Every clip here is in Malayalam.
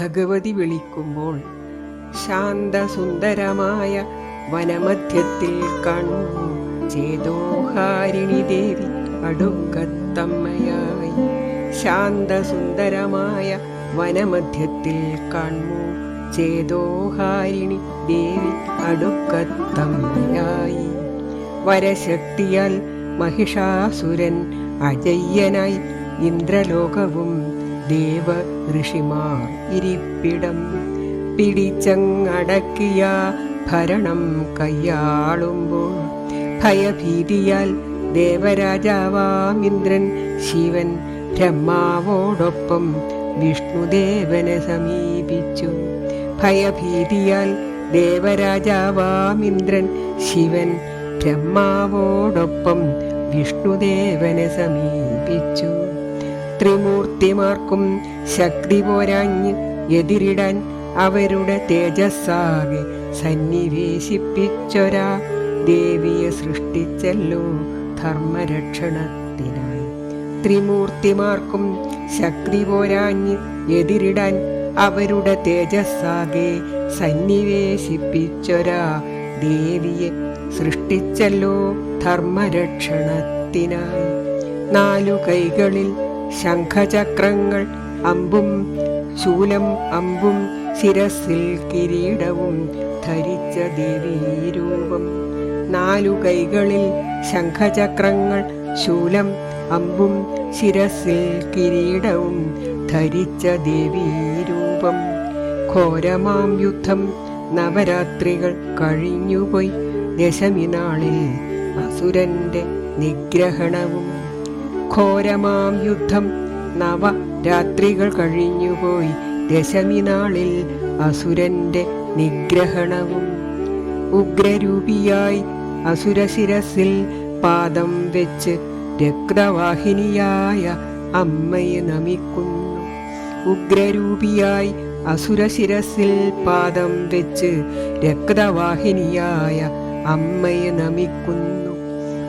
ഭഗവതി വിളിക്കുമ്പോൾ ശാന്തസുന്ദരമായ വനമധ്യത്തിൽ കണ്ണു ചേതോഹാരിണി ദേവി അടുക്കത്തമ്മയായി. ശാന്തസുന്ദരമായ വനമധ്യത്തിൽ കണ്ണു ചേതോഹാരിണി ദേവി അടുക്കത്തമ്മയായി. വരശക്തിയാൽ മഹിഷാസുരൻ അജയ്യനായി ഇന്ദ്രലോകവും ദേവ ഋഷിമാർ ഇരിപ്പിടം പിടിച്ചങ്ങടക്കിയ ഭരണം കയ്യാളുമ്പോൾ ഭയഭീതിയാൽ ദേവരാജാവാം ഇന്ദ്രൻ. ശിവൻ ബ്രഹ്മാവോടൊപ്പം വിഷ്ണുദേവനെ സമീപിച്ചു. ഭയഭീതിയാൽ ദേവരാജാവാം ഇന്ദ്രൻ. ശിവൻ ബ്രഹ്മാവോടൊപ്പം വിഷ്ണുദേവനെ സമീപിച്ചു. ത്രിമൂർത്തിമാർക്കും ശക്തി പോരാഞ്ഞ് എതിരിടാൻ അവരുടെ തേജസ്സാകെ സന്നിവേശിപ്പിച്ചൊരാ ദേവിയെ സൃഷ്ടിച്ചല്ലോ ധർമ്മരക്ഷണത്തിനായി. ത്രിമൂർത്തിമാർക്കും ശക്തി പോരാഞ്ഞ് എതിരിടാൻ അവരുടെ തേജസ്സാകെ സന്നിവേശിപ്പിച്ചൊരാ ദേവിയെ സൃഷ്ടിച്ചല്ലോ ധർമ്മരക്ഷണത്തിനായി. നാലു കൈകളിൽ ശംഖചക്രങ്ങൾ അമ്പും ശൂലം അമ്പും ശിരസിൽ കിരീടവും ധരിച്ച ദേവീരൂപം നാലു കൈകളിൽ ശംഖചക്രങ്ങൾ ശൂലം അമ്പും ശിരസിൽ കിരീടവും ധരിച്ച ദേവീരൂപം ഘോരമാം യുദ്ധം നവരാത്രികൾ കഴിഞ്ഞുപോയി. ദശമി നാളിൽ അസുരന്റെ നിഗ്രഹണവും ഘോരമാം യുദ്ധം. നവ രാത്രികൾ കഴിഞ്ഞുപോയി. ദശമി നാളിൽ അസുരന്റെ നിഗ്രഹണവും. ഉഗ്രരൂപിയായി അസുരശിരസിൽ പാദം വെച്ച് രക്തവാഹിനിയായ അമ്മയെ നമിക്കുന്നു. ഉഗ്രരൂപിയായി അസുരശിരസിൽ പാദം വെച്ച് രക്തവാഹിനിയായ അമ്മയെ നമിക്കുന്നു.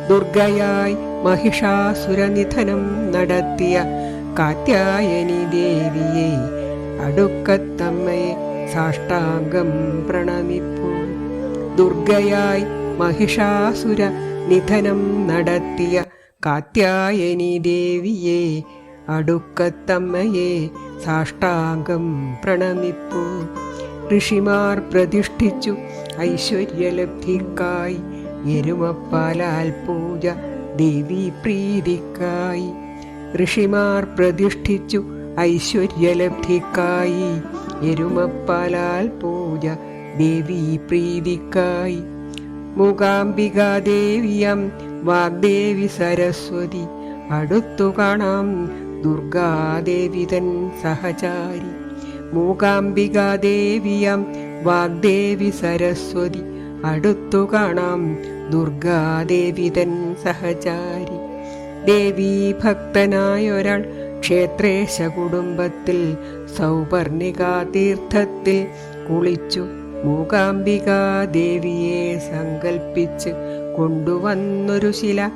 ദുർഗയായി മഹിഷാസുരനിധനം നടത്തിയ കാത്യായനി ദേവിയെ അടുക്കത്തമ്മയെ സാഷ്ടാംഗം പ്രണമിപ്പു. ദുർഗയായി മഹിഷാസുര നിധനം നടത്തിയ കാത്യായനി ദേവിയെ അടുക്കത്തമ്മയെ സാഷ്ടാംഗം പ്രണമിപ്പു. ഋഷിമാർ പ്രതിഷ്ഠിച്ചു ഐശ്വര്യലബ്ധിക്കായി എരുമപ്പാലാൽ പൂജ ദേവി പ്രീതിക്കായി. ഋഷിമാർ പ്രതിഷ്ഠിച്ചു ഐശ്വര്യലബ്ധിക്കായി. എരുമപ്പാലാൽ പൂജ ദേവി പ്രീതിക്കായി. മൂകാംബികാദേവിയം വാഗ്ദേവി സരസ്വതി. അടുത്തു കാണാം ദുർഗാദേവി തൻ സഹചാരി. മൂകാംബികാ ദേവിയം വാഗ്ദേവി സരസ്വതി. അടുത്തു കാണാം ദുർഗാദേവി തൻ സഹചാരി. ദേവീ ഭക്തനായൊരാൾ ക്ഷേത്രേശ കുടുംബത്തിൽ സൗപർണികാ തീർത്ഥത്തിൽ കുളിച്ചു മൂകാംബികാ ദേവിയെ സങ്കൽപ്പിച്ച് കൊണ്ടുവന്നൊരു ശില.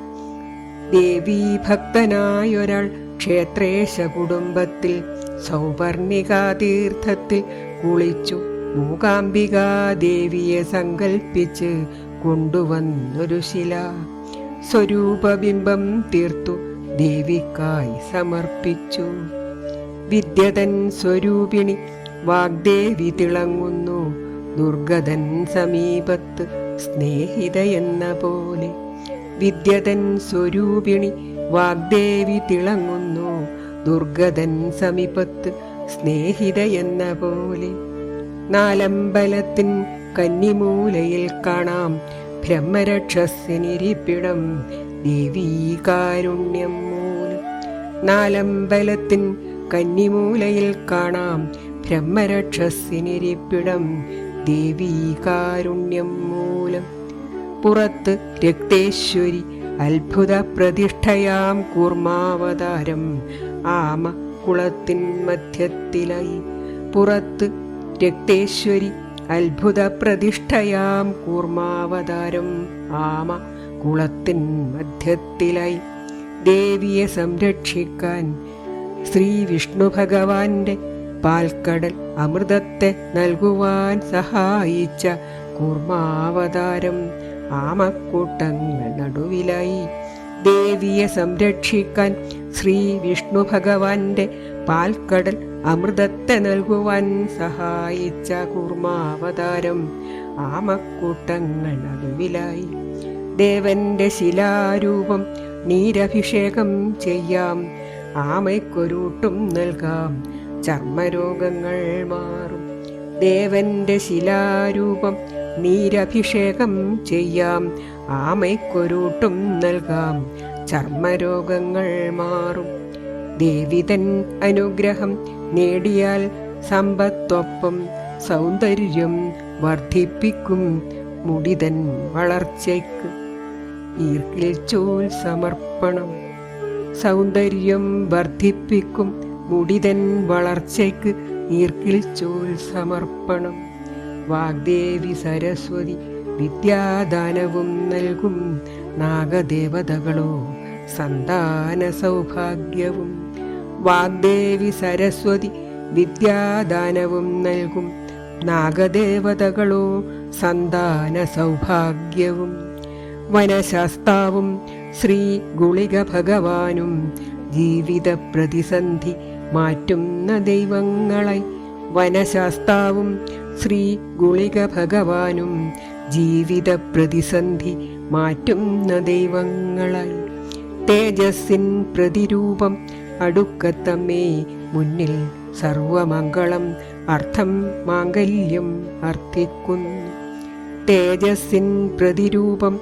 ദേവീ ഭക്തനായൊരാൾ ക്ഷേത്രേശ കുടുംബത്തിൽ സൗപർണികാ തീർത്ഥത്തിൽ കുളിച്ചു മൂകാംബികാ ദേവിയെ സങ്കൽപ്പിച്ച് കൊണ്ടുവന്നൊരു ശില. സ്വരൂപബിംബം തീർത്തു ദേവിക്കായി സമർപ്പിച്ചു. വിദ്യതൻ സ്വരൂപിണി വാഗ്ദേവി തിളങ്ങുന്നു. ദുർഗതൻ സമീപത്ത് സ്നേഹിത എന്ന പോലെ. വിദ്യതൻ സ്വരൂപിണി വാഗ്ദേവി തിളങ്ങുന്നു. ദുർഗതൻ സമീപത്ത് സ്നേഹിത എന്ന പോലെ. നാലമ്പലത്തിൻ കന്നിമൂലയിൽ കാണാം ബ്രഹ്മരക്ഷസിനിരിപ്പിടം ദേവീകാരുണ്യം മൂലം. നാലമ്പലത്തിൻ കന്നിമൂലയിൽ കാണാം ബ്രഹ്മരക്ഷസിനിരിപ്പിടം ദേവീകാരുണ്യം മൂലം. പുറത്ത് രക്തേശ്വരി അത്ഭുത പ്രതിഷ്ഠയാം കൂർമാവതാരം ആമ കുളത്തിൻ മധ്യത്തിലായി. പുറത്ത് രക്തേശ്വരി അത്ഭുത പ്രതിഷ്ഠയാം കൂർമാവതാരം ആമ കുളത്തിൻ മധ്യത്തിലായി. ദേവിയെ സംരക്ഷിക്കാൻ ശ്രീ വിഷ്ണു ഭഗവാന്റെ പാൽക്കടൽ അമൃതത്തെ നൽകുവാൻ സഹായിച്ച കൂർമാവതാരം ആമക്കൂട്ടങ്ങൾ നടുവിലായി. ദേവിയെ സംരക്ഷിക്കാൻ ശ്രീ വിഷ്ണു ഭഗവാന്റെ പാൽക്കടൽ അമൃതത്തെ നൽകുവാൻ സഹായിച്ച കുർമാവതാരം ആമക്കൂട്ടങ്ങൾ ദേവന്റെ ശിലാരൂപം നീരഭിഷേകം ചെയ്യാം. ആമയ്ക്കൊരൂട്ടും നൽകാം. ചർമ്മരോഗങ്ങൾ മാറും. ദേവന്റെ ശിലാരൂപം നീരഭിഷേകം ചെയ്യാം. ആമയ്ക്കൊരൂട്ടും നൽകാം. ചർമ്മരോഗങ്ങൾ മാറും. ദേവിതൻ അനുഗ്രഹം നേടിയാൽ സമ്പത്തൊപ്പം സൗന്ദര്യം വർദ്ധിപ്പിക്കും മുടിതൻ വളർച്ചയ്ക്ക്. ഈർക്കിൽ ചോൽ സമർപ്പണം സൗന്ദര്യം വർദ്ധിപ്പിക്കും മുടിതൻ വളർച്ചയ്ക്ക്. ഈർക്കിൽ ചോൽ സമർപ്പണം വാഗ്ദേവി സരസ്വതി വിദ്യാദാനവും നൽകും നാഗദേവതകളോ സന്താന സൗഭാഗ്യവും വാഗ്ദേവി സരസ്വതി വിദ്യാദാനവും നൽകും. നാഗദേവതകളോ സന്താന സൗഭാഗ്യവും. വനശാസ്താവും ശ്രീ ഗുളിക ഭഗവാനും ജീവിത പ്രതിസന്ധി മാറ്റുന്ന ദൈവങ്ങളെ വനശാസ്താവും ശ്രീ ഗുളിക ഭഗവാനും ജീവിത പ്രതിസന്ധി മാറ്റുന്ന ദൈവങ്ങളായി. തേജസ്സിൻ പ്രതിരൂപം അടുക്കത്തമ്മേ മുന്നിൽ സർവമംഗളം അർത്ഥം മാംഗല്യം അർത്ഥിക്കുന്നു തേജസ്സിൻ പ്രതിരൂപം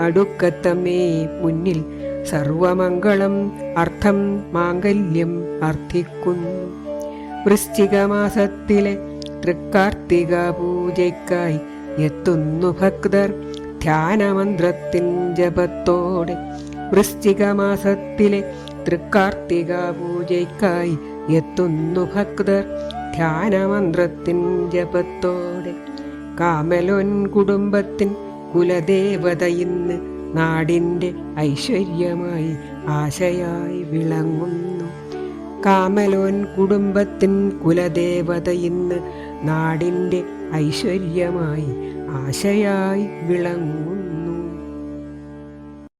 അടുക്കത്തമ്മേ മുന്നിൽ സർവമംഗളം അർത്ഥം മാംഗല്യം അർത്ഥിക്കുന്നു വൃശ്ചികമാസത്തിലെ തൃക്കാർത്തിക പൂജയ്ക്കായി എത്തുന്നു ഭക്തർ ധ്യാനമന്ത്രത്തിൻ ജപത്തോടെ. വൃശ്ചിക മാസത്തിലെ തൃക്കാർത്തിക പൂജയ്ക്കായി എത്തുന്നു ഭക്തർ. ധ്യാനമന്ത്രത്തിൻ ജപത്തോടെ കാമലോൻ കുടുംബത്തിൻ കുലദേവത ഇന്ന് നാടിന്റെ ഐശ്വര്യമായി ആശയായി വിളങ്ങുന്നു. കാമലോൻ കുടുംബത്തിൻ കുലദേവത ഇന്ന് നാടിന്റെ ഐശ്വര്യമായി ആശയായി വിളങ്ങുന്നു.